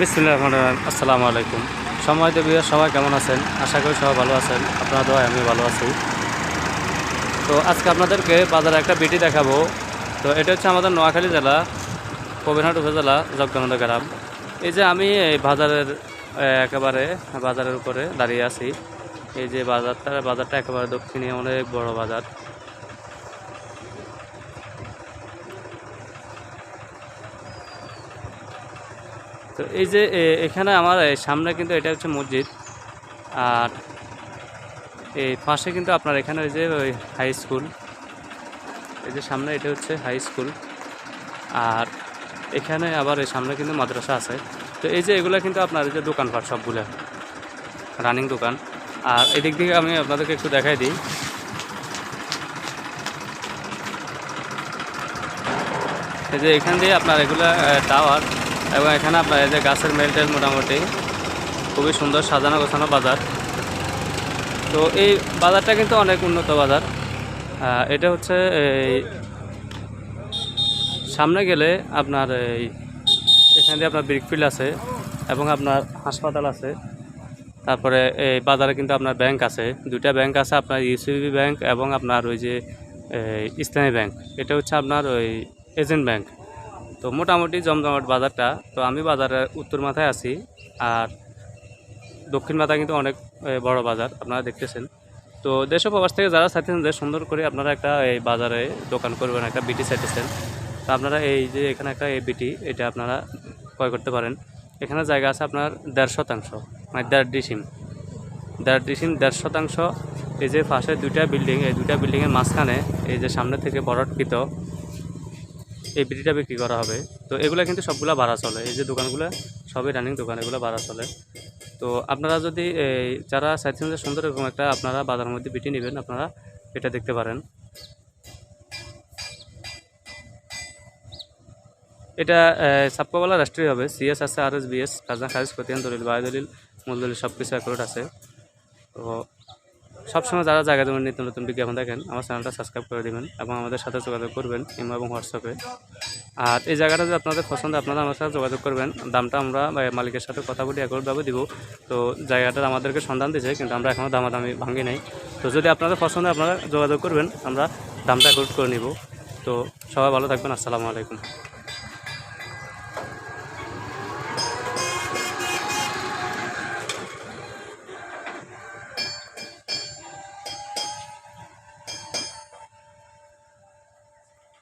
বিসমুল্লাহ আসসালামু আলাইকুম। সময় দেবী সবাই কেমন আছেন? আশা করি সবাই ভালো আছেন। আপনারা দোয়ায় আমি ভালো আছি। তো আজকে আপনাদেরকে বাজারে একটা বিটি দেখাবো। তো এটা হচ্ছে আমাদের নোয়াখালী জেলা, কবিরহাট উপজেলা জগদানন্দ গ্রাম। এই যে আমি এই বাজারের একেবারে বাজারের উপরে দাঁড়িয়ে আছি। এই যে বাজারটা বাজারটা একেবারে দক্ষিণে অনেক বড় বাজার। তো এই যে এখানে আমার সামনে কিন্তু এটা হচ্ছে মসজিদ। আর এই পাশে কিন্তু আপনার এখানে ওই যে, ওই হাই স্কুল এই যে সামনে এটা হচ্ছে হাই স্কুল আর এখানে আবার এই সামনে কিন্তু মাদ্রাসা আছে। তো এই যে এগুলো কিন্তু আপনার এই যে দোকানপাট সবগুলো রানিং দোকান। আর এদিক থেকে আমি আপনাদেরকে একটু দেখাই দিই। এই যে এখান দিয়ে আপনার এগুলো টাওয়ার এবং এখানে আপনার এই যে গাছের মেল টেল মোটামুটি খুবই সুন্দর সাজানো গোছানো বাজার। তো এই বাজারটা কিন্তু অনেক উন্নত বাজার। এটা হচ্ছে এই সামনে গেলে আপনার এই এখান দিয়ে আপনার ব্রিকফিল্ড আছে এবং আপনার হাসপাতাল আছে। তারপরে এই বাজারে কিন্তু আপনার ব্যাংক আছে। দুইটা ব্যাংক আছে, আপনার ইউসিবি ব্যাংক এবং আপনার ওই যে ইসলামী ব্যাংক। এটা হচ্ছে আপনার ওই এজেন্ট ব্যাংক। তো মোটামুটি জমজমাট বাজারটা, তো আমি বাজারের উত্তর মাথায় আছি আর দক্ষিণ মাথায় কিন্তু অনেক বড় বাজার, আপনারা দেখতেছেন। তো দেশ প্রবাস থেকে যারা চাইতেছেন যে সুন্দর করে আপনারা একটা, এই বাজারে দোকান করবেন, একটা বিটি চাইতেছেন তো আপনারা এই যে এখানে একটা এই বিটি, এটা আপনারা ক্রয় করতে পারেন। এখানে জায়গা আছে আপনার দেড় শতাংশ মানে দেড় ডিসিম। দেড় ডিসিম, দেড় শতাংশ, এই যে পাশে দুইটা বিল্ডিং, এই দুইটা বিল্ডিংয়ের মাঝখানে, এই যে সামনে থেকে বরটকৃত এই বিটিটা বিক্রি করা হবে। তো এগুলো কিন্তু সবগুলা ভাড়া চলে। এই যে দোকানগুলো, সবই রানিং দোকান, এগুলো ভাড়া চলে। তো আপনারা যদি যারা চাইছেন যে সুন্দর এরকম একটা আপনারা বাজারের মধ্যে বিটি নেবেন, আপনারা এটা দেখতে পারেন। এটা সাপকাওয়ালা রাষ্ট্রীয় হবে। সিএস আছে আর এস বিএস খাজনা খারিজ খতিয়ান দলিল বায়ু দলিল মূল দলিল সব কিছু অ্যাকুরেট আছে। তো সবসময় যারা জায়গা জমি নিত্য নতুন বিজ্ঞাপন দেখেন, আমার চ্যানেলটা সাবস্ক্রাইব করে দেবেন এবং আমাদের সাথে যোগাযোগ করবেন, ইমো এবং হোয়াটসঅ্যাপে আর এই জায়গাটা যদি আপনাদের পছন্দ, আপনারা আমার সাথে যোগাযোগ করবেন। দামটা আমরা মালিকের সাথে কথা বলি একভাবে দিব। তো জায়গাটার আমাদেরকে সন্ধান দিয়েছে, কিন্তু আমরা এখনও দামাদামি ভাঙি নাই। তো যদি আপনাদের পছন্দ, আপনারা যোগাযোগ করবেন, আমরা দামটা একট করে নিব। তো সবাই ভালো থাকবেন, আসসালামু আলাইকুম।